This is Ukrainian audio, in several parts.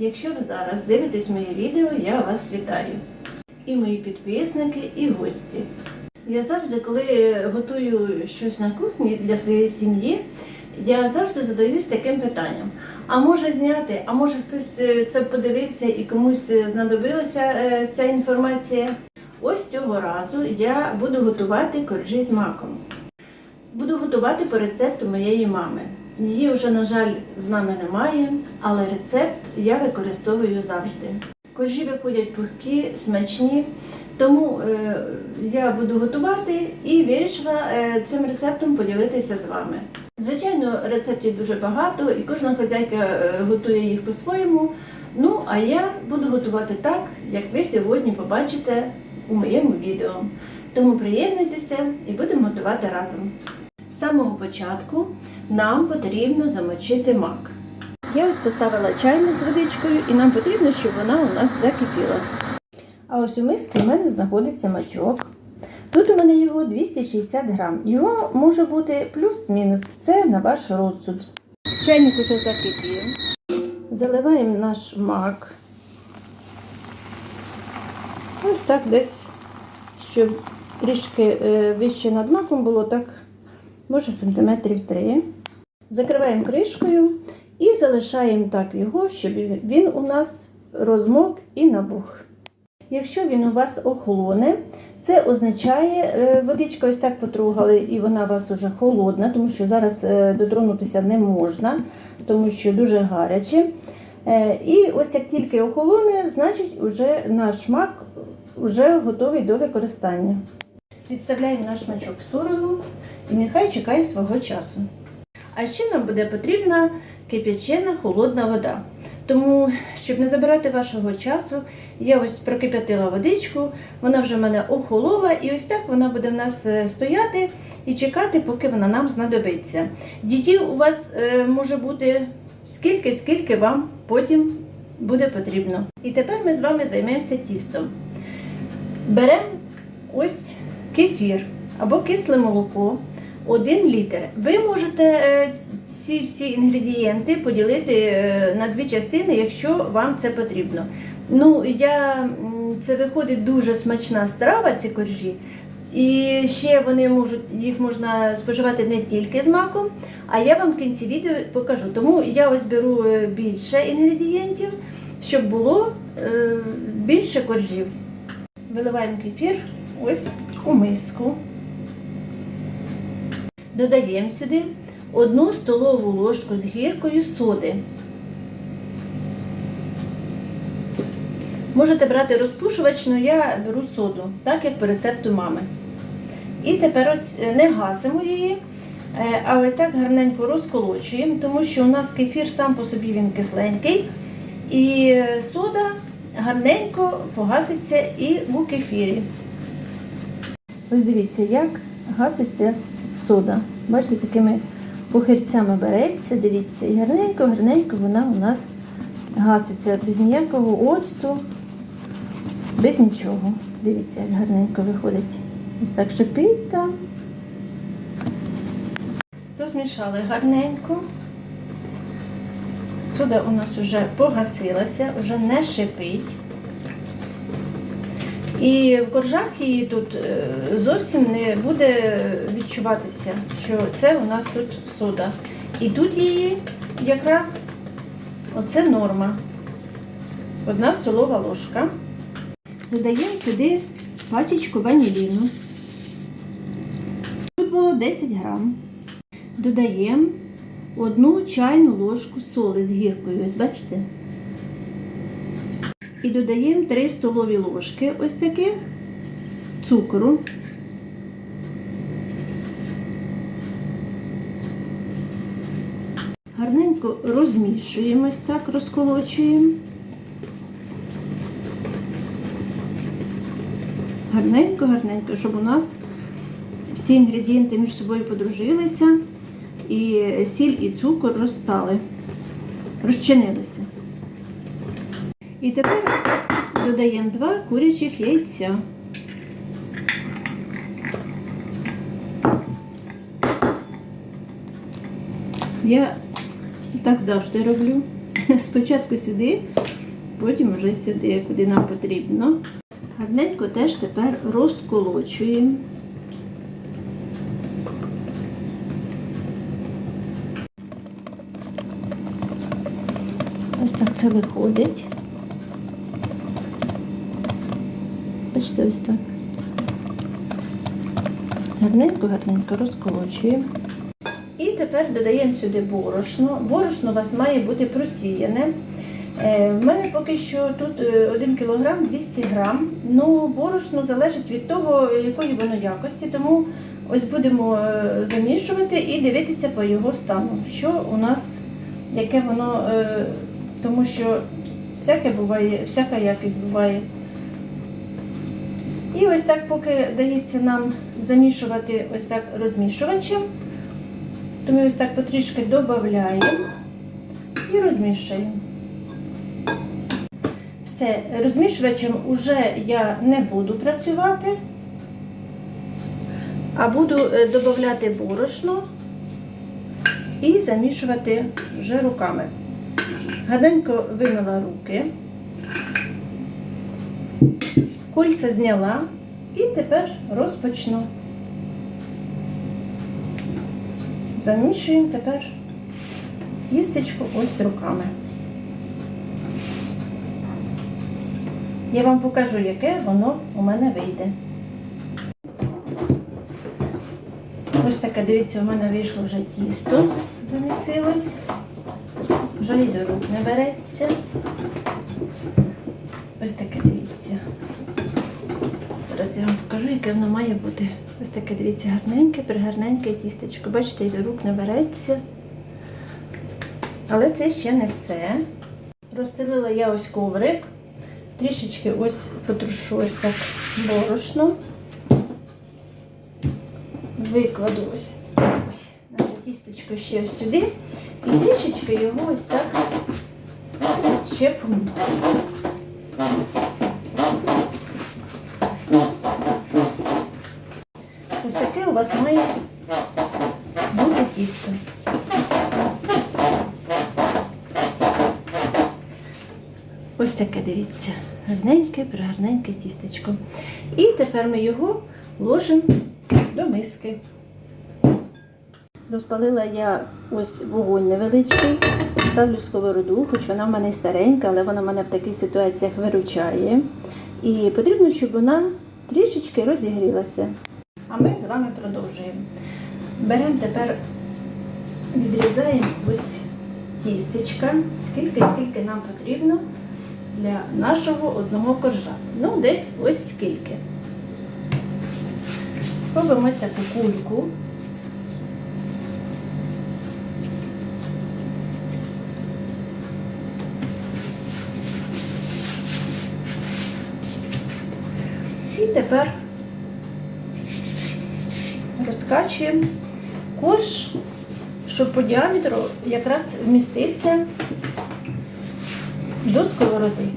Якщо ви зараз дивитесь моє відео, я вас вітаю. І мої підписники, і гості. Я завжди, коли готую щось на кухні для своєї сім'ї, я завжди задаюсь таким питанням: а може зняти, а може хтось е, це подивився і комусь е, знадобилася е, ця інформація. Ось цього разу я буду готувати коржі з маком. Буду готувати по рецепту моєї мами. Її вже, на жаль, з нами немає, але рецепт я використовую завжди. Коржі виходять пухкі, смачні, тому е, я буду готувати і вирішила е, цим рецептом поділитися з вами. Звичайно, рецептів дуже багато, і кожна хазяйка е, готує їх по-своєму. Ну, а я буду готувати так, як ви сьогодні побачите у моєму відео. Тому приєднуйтеся і будемо готувати разом. З самого початку нам потрібно замочити мак. Я ось поставила чайник з водичкою і нам потрібно, щоб вона у нас закипіла. А ось у мисці в мене знаходиться мачок. Тут у мене його 260 грам. Його може бути плюс-мінус. Це на ваш розсуд. Чайник уже закипів. Заливаємо наш мак. Ось так десь, щоб трішки е, вище над маком було так, може сантиметрів 3. Закриваємо кришкою і залишаємо так його, щоб він у нас розмок і набух. Якщо він у вас охолоне, це означає, е, водичка ось так потругали, і вона у вас вже холодна, тому що зараз е, дотронутися не можна, тому що дуже гаряче. Е, І ось як тільки охолоне, значить вже наш мак вже готовий до використання. Відставляємо наш мачок в сторону і нехай чекає свого часу. А ще нам буде потрібна кип'ячена холодна вода. Тому, щоб не забирати вашого часу, я ось прокип'ятила водичку, вона вже в мене охолола, і ось так вона буде в нас е, стояти і чекати, поки вона нам знадобиться. Дітей у вас е, може бути скільки, скільки вам потім буде потрібно. І тепер ми з вами займемося тістом. Беремо ось кефір або кисле молоко. 1 літр. Ви можете е, ці всі інгредієнти поділити е, на дві частини, якщо вам це потрібно. Ну, я, це виходить дуже смачна страва, ці коржі. І ще вони можуть, їх можна споживати не тільки з маком, а я вам в кінці відео покажу. Тому я ось беру е, більше інгредієнтів, щоб було більше коржів. Виливаємо кефір ось у миску. Додаємо сюди одну столову ложку з гіркою соди. Можете брати розпушувач, але я беру соду, так як по рецепту мами. І тепер ось е, не гасимо її, е, а ось так гарненько розколочуємо, тому що у нас кефір сам по собі він кисленький. І сода гарненько погаситься і у кефірі. Ось дивіться, як гаситься сода. Бачите, такими пухирцями береться, дивіться, і гарненько-гарненько вона у нас гаситься без ніякого оцту, без нічого. Дивіться, як гарненько виходить. Ось так шипить там. Розмішали гарненько. Сода у нас вже погасилася, вже не шипить. І в коржах її тут е, зовсім не буде відчуватися, що це у нас тут сода. І тут її якраз оце норма. Одна столова ложка. Додаємо сюди пачечку ваніліну. Тут було 10 грам. Додаємо одну чайну ложку соли з гіркою. Ось бачите? І додаємо 3 столові ложки ось таких цукру. Гарненько розмішуємо, ось так розколочуємо. Гарненько, гарненько, щоб у нас всі інгредієнти між собою подружилися і сіль і цукор розстали, розчинилися. І тепер додаємо два курячих яйця. Я так завжди роблю. Спочатку сюди, потім вже сюди, куди нам потрібно. Гарненько теж тепер розколочуємо. Ось так це виходить. Бачите, так. Гарненько, гарненько розколочуємо. І тепер додаємо сюди борошно. Борошно у вас має бути просіяне. Е, В мене поки що тут 1 кг 200 г. Ну, борошно залежить від того, якої воно якості. Тому ось будемо е, замішувати і дивитися по його стану, що у нас, яке воно, е, тому що всяке буває, всяка якість буває. І ось так, поки дається нам замішувати ось так розмішувачем, то ми ось так потрішки додаємо і розмішуємо. Все, розмішувачем уже я не буду працювати, а буду е, додати борошно і замішувати вже руками. Гаденько вимила руки, кольця зняла і тепер розпочну. Замішуємо тепер тістечко ось руками. Я вам покажу, яке воно у мене вийде. Ось таке, дивіться, у мене вийшло вже тісто, замісилось. Вже й до рук не береться. Ось таке дивіться. Зараз я вам покажу, яке воно має бути. Ось таке, дивіться, гарненьке, пригарненьке тістечко. Бачите, і до рук не береться. Але це ще не все. Розстелила я ось коврик. Трішечки ось потрушу ось так борошно. Викладу ось ой, наше тістечко ще ось сюди. І трішечки його ось так ще помню. Ось таке у вас має бути тісто. Ось таке, дивіться, гарненьке, пригарненьке тістечко. І тепер ми його ложимо до миски. Розпалила я ось вогонь невеличкий, ставлю сковороду, хоч вона в мене старенька, але вона мене в таких ситуаціях виручає. І потрібно, щоб вона трішечки розігрілася. А ми з вами продовжуємо. Беремо тепер, відрізаємо ось тістечка, скільки, скільки нам потрібно для нашого одного коржа. Ну, десь ось скільки. Робимо ось таку кульку. І тепер розкачуємо корж, щоб по діаметру якраз вмістився до сковороди.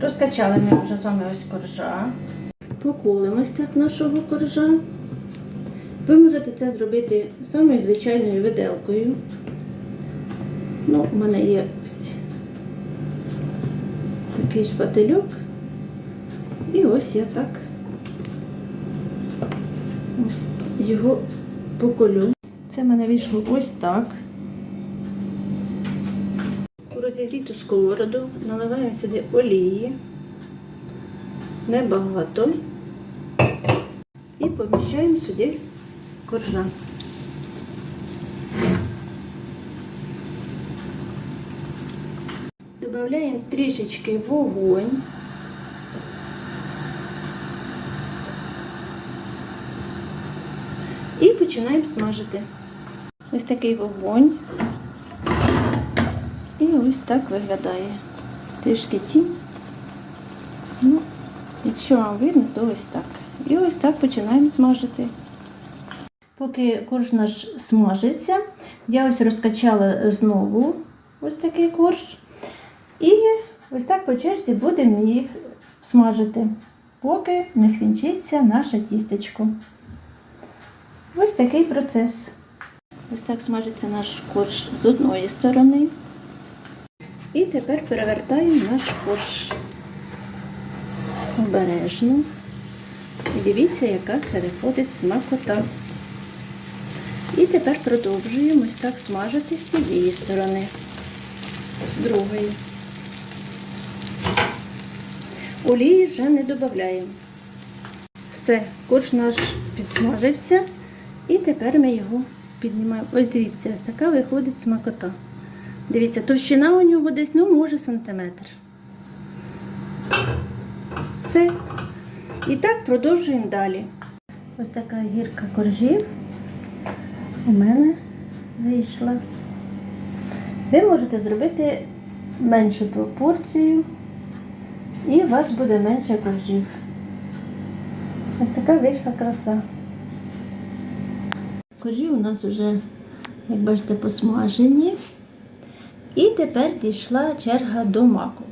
Розкачали ми вже з вами ось коржа. Поколимо ось так нашого коржа. Ви можете це зробити самою звичайною виделкою. Ну, у мене є ось такий шпательок. І ось я так ось його поколю. Це в мене вийшло ось так. У розігріту сковороду наливаємо сюди олії. Небагато. І поміщаємо сюди коржа. Добавляємо трішечки вогонь. І починаємо смажити. Ось такий вогонь. І ось так виглядає. Трішки тінь. Ну, якщо вам видно, то ось так. І ось так починаємо смажити. Поки корж наш смажиться, я ось розкачала знову ось такий корж. І Ось так по черзі будемо їх смажити, поки не скінчиться наше тістечко. Ось такий процес. Ось так смажиться наш корж з одної сторони. І тепер перевертаємо наш корж обережно. І дивіться, яка це виходить смакота. І тепер продовжуємо ось так смажити з тієї сторони, з другої. Олії вже не додаємо. Все, корж наш підсмажився. І тепер ми його піднімаємо. Ось дивіться, ось така виходить смакота. Дивіться, товщина у нього десь, ну, може, сантиметр. Все. І так продовжуємо далі. Ось така гірка коржів у мене вийшла. Ви можете зробити меншу пропорцію, і у вас буде менше коржів. Ось така вийшла краса. Коржі у нас вже, як бачите, посмажені. І тепер дійшла черга до маку.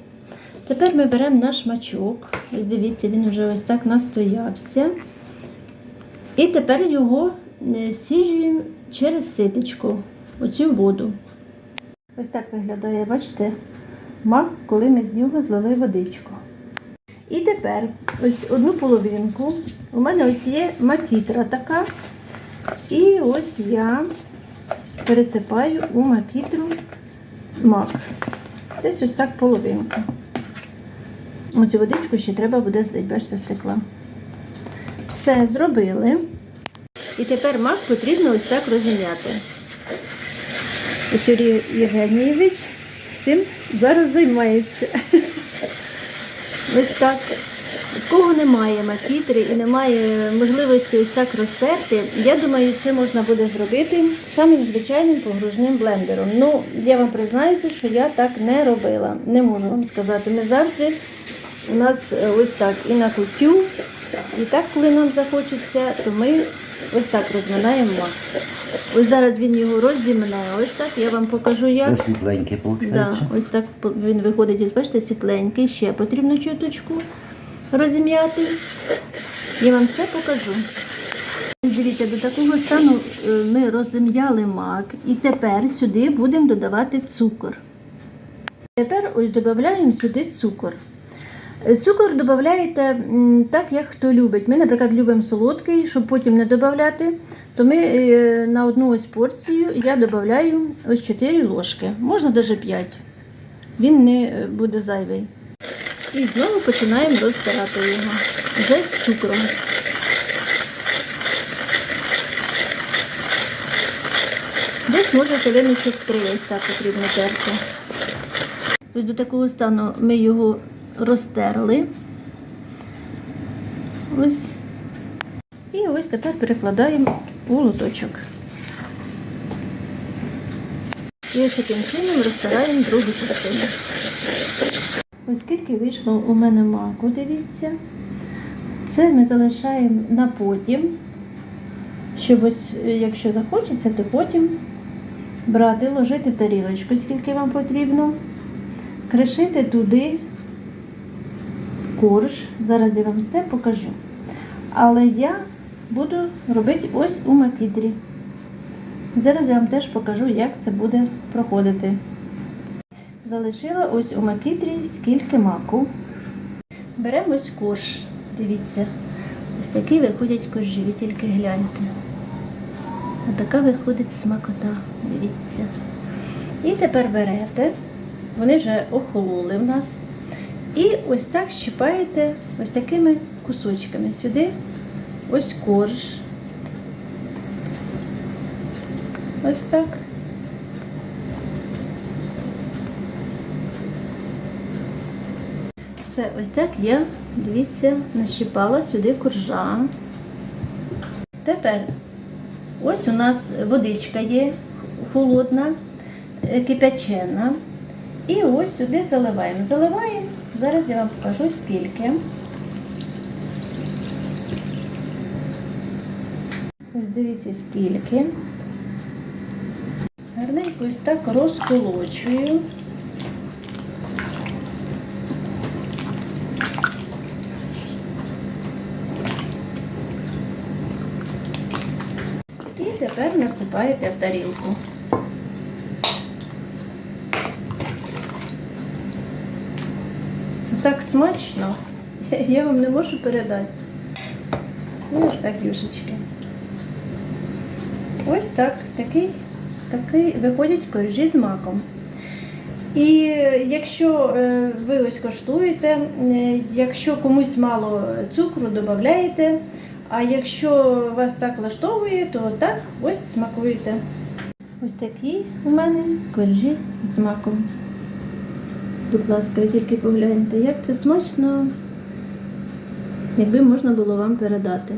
Тепер ми беремо наш мачок. І дивіться, він вже ось так настоявся. І тепер його сіжуємо через ситечко, оцю воду. Ось так виглядає, бачите, мак, коли ми з нього злили водичку. І тепер ось одну половинку. У мене ось є макітра така. І ось я пересипаю у макітру мак. Десь ось так половинку. Оцю водичку ще треба буде злити, бачите, стекла. Все зробили. І тепер мак потрібно ось так розім'яти. Юрій Євгенійович цим зараз займається. Ось так. В кого немає макітри і немає можливості ось так розтерти, я думаю, це можна буде зробити самим звичайним погружним блендером. Ну, я вам признаюся, що я так не робила. Не можу вам сказати. Ми завжди у нас е, ось так і на кутю, і так, коли нам захочеться, то ми ось так розминаємо мак. Ось зараз він його розімнає. Ось так я вам покажу, як. Це світленьке, виходить. Да, ось так він виходить, ось бачите, світленький, ще потрібно чуточку розім'яти. Я вам все покажу. Дивіться, до такого стану е, ми розім'яли мак і тепер сюди будемо додавати цукор. Тепер ось додаємо сюди цукор. Цукор додаєте так, як хто любить. Ми, наприклад, любимо солодкий, щоб потім не додати, то ми е, на одну ось порцію я додаю ось 4 ложки, можна навіть 5. Він не е, буде зайвий. І знову починаємо розтирати його вже з цукром. Десь може хвилиночок три ось так потрібно терти. Ось до такого стану ми його розтерли. Ось. І ось тепер перекладаємо у лоточок. І ось таким чином розтираємо другу частину. Ось скільки вийшло у мене маку, дивіться. Це ми залишаємо на потім, щоб ось, е, якщо захочеться, то потім брати, ложити тарілочку, скільки вам потрібно, кришити туди корж. Зараз я вам все покажу. Але я буду робити ось у макітрі. Зараз я вам теж покажу, як це буде проходити. Залишила ось у макітрі скільки маку. Беремо ось корж. Дивіться. Ось такі виходять коржі, ви тільки гляньте. Отака виходить смакота. Дивіться. І тепер берете, вони вже охололи в нас. І ось так щипаєте ось такими кусочками сюди. Ось корж. Ось так. Все, ось так я, дивіться, нащипала сюди коржа. Тепер ось у нас водичка є холодна, е, кипячена. І ось сюди заливаємо. Заливаємо, Зараз я вам покажу скільки. Ось дивіться, скільки. Гарненько ось так розколочую. І тепер насипаєте в тарілку. Так смачно. Я вам не можу передати. Ось так юшечки. Ось так, такий, такий виходять коржі з маком. І якщо е, ви ось коштуєте, е, якщо комусь мало цукру, додаєте, а якщо вас так влаштовує, то так ось смакуєте. Ось такі у мене коржі з маком. Будь ласка, тільки погляньте, як це смачно, якби можна було вам передати.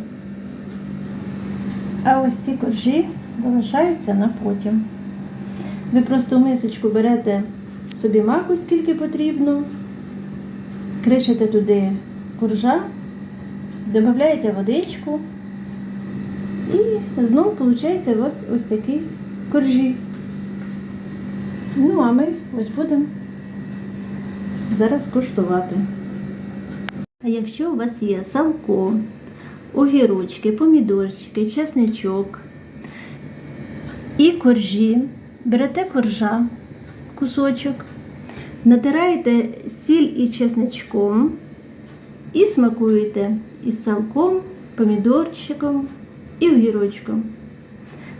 А ось ці коржі залишаються на потім. Ви просто в мисочку берете собі маку, скільки потрібно, кришите туди коржа, додаєте водичку і знову виходить у вас ось такі коржі. Ну, а ми ось будемо зараз куштувати. А якщо у вас є салко, огірочки, помідорчики, чесничок і коржі, берете коржа, кусочок, натираєте сіль і чесничком і смакуєте із салком, помідорчиком і огірочком.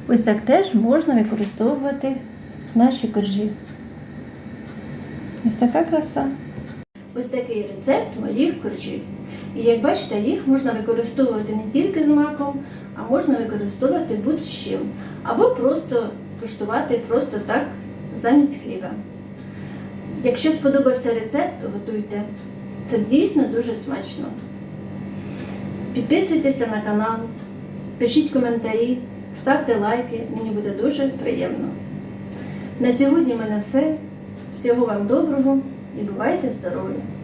Ось так теж можна використовувати наші коржі. Ось така краса. Ось такий рецепт моїх коржів. І як бачите, їх можна використовувати не тільки з маком, а можна використовувати будь-з чим. Або просто куштувати просто так замість хліба. Якщо сподобався рецепт, готуйте. Це дійсно дуже смачно. Підписуйтеся на канал, пишіть коментарі, ставте лайки, мені буде дуже приємно. На сьогодні в мене все. Всього вам доброго і бувайте здорові!